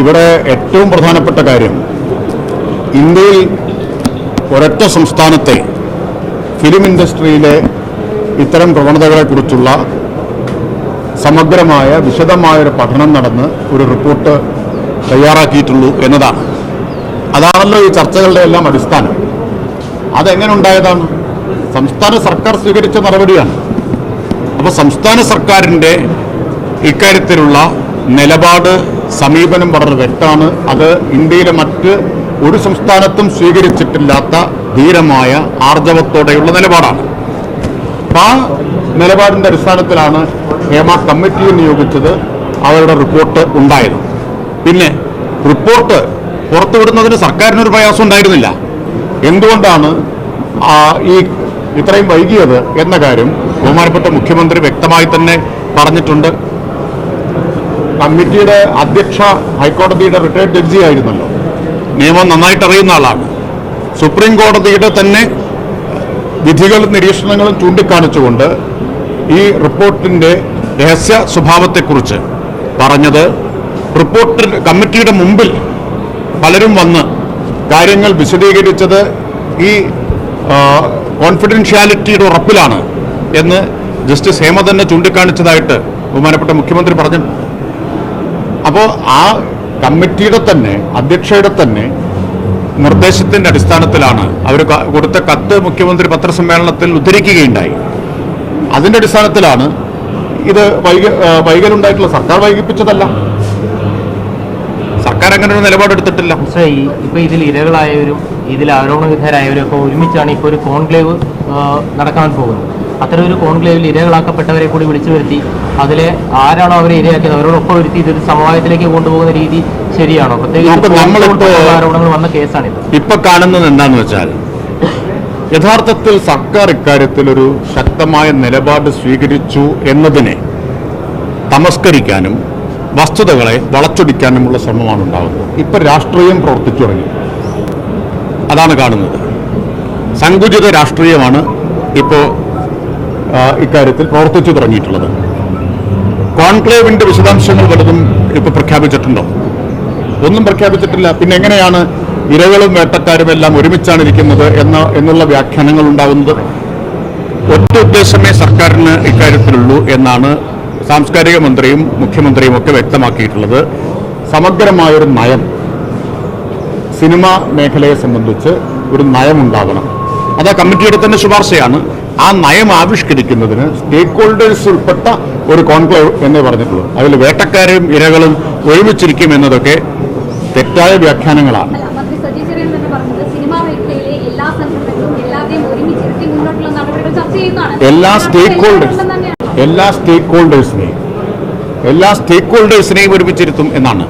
ഇവിടെ ഏറ്റവും പ്രധാനപ്പെട്ട കാര്യം ഇന്ത്യയിൽ ഒരൊറ്റ സംസ്ഥാനത്തെ ഫിലിം ഇൻഡസ്ട്രിയിലെ ഇത്തരം പ്രവണതകളെക്കുറിച്ചുള്ള സമഗ്രമായ വിശദമായൊരു പഠനം നടന്ന് ഒരു റിപ്പോർട്ട് തയ്യാറാക്കിയിട്ടുള്ളൂ എന്നതാണ്. അതാണല്ലോ ഈ ചർച്ചകളുടെ എല്ലാം അടിസ്ഥാനം. അതെങ്ങനെ ഉണ്ടായതാണ്? സംസ്ഥാന സർക്കാർ സ്വീകരിച്ച നടപടിയാണ്. അപ്പോൾ സംസ്ഥാന സർക്കാരിന്റെ ഇക്കാര്യത്തിലുള്ള നിലപാട് സമീപനം വളരെ വ്യക്തമാണ്. അത് ഇന്ത്യയിലെ മറ്റ് ഒരു സംസ്ഥാനത്തും സ്വീകരിച്ചിട്ടില്ലാത്ത ധീരമായ ആർജവത്തോടെയുള്ള നിലപാടാണ്. അപ്പം ആ നിലപാടിന്റെ അടിസ്ഥാനത്തിലാണ് ഹേമ കമ്മിറ്റിയെ നിയോഗിച്ചത് അവരുടെ റിപ്പോർട്ട് ഉണ്ടായത്. പിന്നെ റിപ്പോർട്ട് പുറത്തുവിടുന്നതിന് സർക്കാരിനൊരു പ്രയാസം ഉണ്ടായിരുന്നില്ല. എന്തുകൊണ്ടാണ് ഈ ഇത്രയും വൈകിയത് എന്ന കാര്യം ബഹുമാനപ്പെട്ട മുഖ്യമന്ത്രി വ്യക്തമായി തന്നെ പറഞ്ഞിട്ടുണ്ട്. കമ്മിറ്റിയുടെ അധ്യക്ഷ ഹൈക്കോടതിയുടെ റിട്ടയർഡ് ജഡ്ജി ആയിരുന്നല്ലോ. നിയമം നന്നായിട്ട് അറിയുന്ന ആളാണ്. സുപ്രീം കോടതിയുടെ തന്നെ വിധികളും നിരീക്ഷണങ്ങളും ചൂണ്ടിക്കാണിച്ചുകൊണ്ട് ഈ റിപ്പോർട്ടിന്റെ രഹസ്യ സ്വഭാവത്തെക്കുറിച്ച് പറഞ്ഞത് റിപ്പോർട്ട് കമ്മിറ്റിയുടെ മുമ്പിൽ പലരും വന്ന് കാര്യങ്ങൾ വിശദീകരിച്ചത് ഈ കോൺഫിഡൻഷ്യാലിറ്റിയുടെ ഉറപ്പിലാണ് എന്ന് ജസ്റ്റിസ് ഹേമ തന്നെ ചൂണ്ടിക്കാണിച്ചതായിട്ട് ബഹുമാനപ്പെട്ട മുഖ്യമന്ത്രി പറഞ്ഞു. അപ്പോൾ ആ കമ്മിറ്റിയുടെ തന്നെ അധ്യക്ഷയുടെ തന്നെ നിർദ്ദേശത്തിന്റെ അടിസ്ഥാനത്തിലാണ് അവർ കൊടുത്ത കത്ത് മുഖ്യമന്ത്രി പത്രസമ്മേളനത്തിൽ ഉദ്ധരിക്കുകയുണ്ടായി. അതിന്റെ അടിസ്ഥാനത്തിലാണ് ഇത് വൈക വൈകലുണ്ടായിട്ടുള്ള സർക്കാർ വൈകിപ്പിച്ചതല്ല. സർക്കാർ അങ്ങനെ ഒരു നിലപാടെടുത്തിട്ടില്ല ഇപ്പൊ ഇതിൽ ഇരകളായവരും ഇതിൽ ആരോപണ വിധേയരായവരും ഒക്കെ ഒരുമിച്ചാണ് ഇപ്പോൾ ഒരു കോൺക്ലേവ് നടക്കാൻ പോകുന്നത്. അത്തരം ഒരു കോൺക്ലേവിൽ ഇരകളാക്കപ്പെട്ടവരെ കൂടി വിളിച്ചു വരുത്തി അതിലെ ആരാണോ അവരെ ഇരയാക്കിയത്? അവരോടൊപ്പം ഒരുത്തി ഇതൊരു സമവായത്തിലേക്ക് കൊണ്ടുപോകുന്ന രീതി ശരിയാണോ? പ്രത്യേകിച്ച് ആരോപണങ്ങൾ വന്ന കേസാണിത്. ഇപ്പൊ കാണുന്നത് എന്താന്ന് വെച്ചാൽ യഥാർത്ഥത്തിൽ സർക്കാർ ഇക്കാര്യത്തിൽ ഒരു ശക്തമായ നിലപാട് സ്വീകരിച്ചു എന്നതിനെ തമസ്കരിക്കാനും വസ്തുതകളെ വളച്ചൊടിക്കാനുമുള്ള ശ്രമമാണ് ഉണ്ടാകുന്നത്. ഇപ്പൊ രാഷ്ട്രീയം പ്രവർത്തിച്ചു തുടങ്ങി. അതാണ് കാണുന്നത്. സങ്കുചിത രാഷ്ട്രീയമാണ് ഇപ്പോൾ ഇക്കാര്യത്തിൽ പ്രവർത്തിച്ചു തുടങ്ങിയിട്ടുള്ളത്. കോൺക്ലേവിന്റെ വിശദാംശങ്ങൾ വലുതും ഇപ്പൊ പ്രഖ്യാപിച്ചിട്ടുണ്ടോ? ഒന്നും പ്രഖ്യാപിച്ചിട്ടില്ല. പിന്നെ എങ്ങനെയാണ് ഇരകളും വേട്ടക്കാരും എല്ലാം ഒരുമിച്ചാണ് ഇരിക്കുന്നത് എന്ന എന്നുള്ള വ്യാഖ്യാനങ്ങൾ ഉണ്ടാവുന്നത്? ഒറ്റ ഉദ്ദേശമേ സർക്കാരിന് ഇക്കാര്യത്തിലുള്ളൂ എന്നാണ് സാംസ്കാരിക മന്ത്രിയും മുഖ്യമന്ത്രിയും ഒക്കെ വ്യക്തമാക്കിയിട്ടുള്ളത്. സമഗ്രമായൊരു നയം സിനിമ മേഖലയെ സംബന്ധിച്ച് ഒരു നയമുണ്ടാകണം അത് കമ്മിറ്റിയുടെ തന്നെ ശുപാർശയാണ്. ആ നയം ആവിഷ്കരിക്കുന്നതിന് സ്റ്റേക്ക് ഹോൾഡേഴ്സ് ഉൾപ്പെട്ട ഒരു കോൺക്ലേവ് എന്നേ പറഞ്ഞിട്ടുള്ളൂ. അതിൽ വേട്ടക്കാരും ഇരകളും ഒരുമിച്ചിരിക്കും എന്നതൊക്കെ തെറ്റായ വ്യാഖ്യാനങ്ങളാണ്. എല്ലാ സ്റ്റേക്ക് ഹോൾഡേഴ്സ് എല്ലാ സ്റ്റേക്ക് ഹോൾഡേഴ്സിനെയും എല്ലാ സ്റ്റേക്ക് ഹോൾഡേഴ്സിനെയും ഒരുമിച്ചിരുത്തും എന്നാണ്.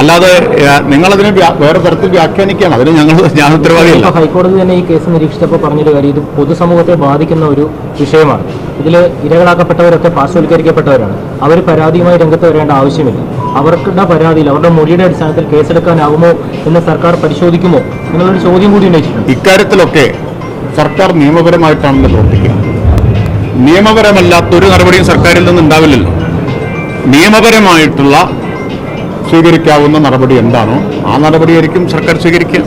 അല്ലാതെ നിങ്ങൾ നിങ്ങളതിനെ വേറെ തരത്തിൽ വ്യാഖ്യാനിക്കുകയാണ്. അതിന് ഞങ്ങൾ ഞാൻ ഉത്തരവാദിയല്ല. ഹൈക്കോടതി തന്നെ ഈ കേസ് നിരീക്ഷിച്ചപ്പോൾ പറഞ്ഞൊരു കാര്യം ഇത് പൊതുസമൂഹത്തെ ബാധിക്കുന്ന ഒരു വിഷയമാണ്. ഇതിൽ ഇരകളാക്കപ്പെട്ടവരൊക്കെ പാർശ്വവൽക്കരിക്കപ്പെട്ടവരാണ്. അവർ പരാതിയുമായി രംഗത്ത് വരേണ്ട ആവശ്യമില്ല. അവർക്കുടെ പരാതിയിൽ അവരുടെ മൊഴിയുടെ അടിസ്ഥാനത്തിൽ കേസെടുക്കാനാകുമോ എന്ന് സർക്കാർ പരിശോധിക്കുമോ എന്നുള്ളൊരു ചോദ്യം കൂടി ഉന്നയിച്ചിട്ടുണ്ട്. ഇക്കാര്യത്തിലൊക്കെ സർക്കാർ നിയമപരമായിട്ടാണല്ലോ പ്രവർത്തിക്കുക. നിയമപരമല്ലാത്തൊരു നടപടിയും സർക്കാരിൽ നിന്ന് ഉണ്ടാവില്ലല്ലോ നിയമപരമായിട്ടുള്ള സ്വീകരിക്കാവുന്ന നടപടി എന്താണോ ആ നടപടിയായിരിക്കും സർക്കാർ സ്വീകരിക്കുക.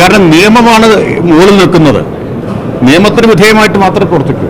കാരണം നിയമമാണ് മുകളിൽ നിൽക്കുന്നത്. നിയമത്തിന് വിധേയമായിട്ട് മാത്രമേ പ്രവർത്തിക്കൂ.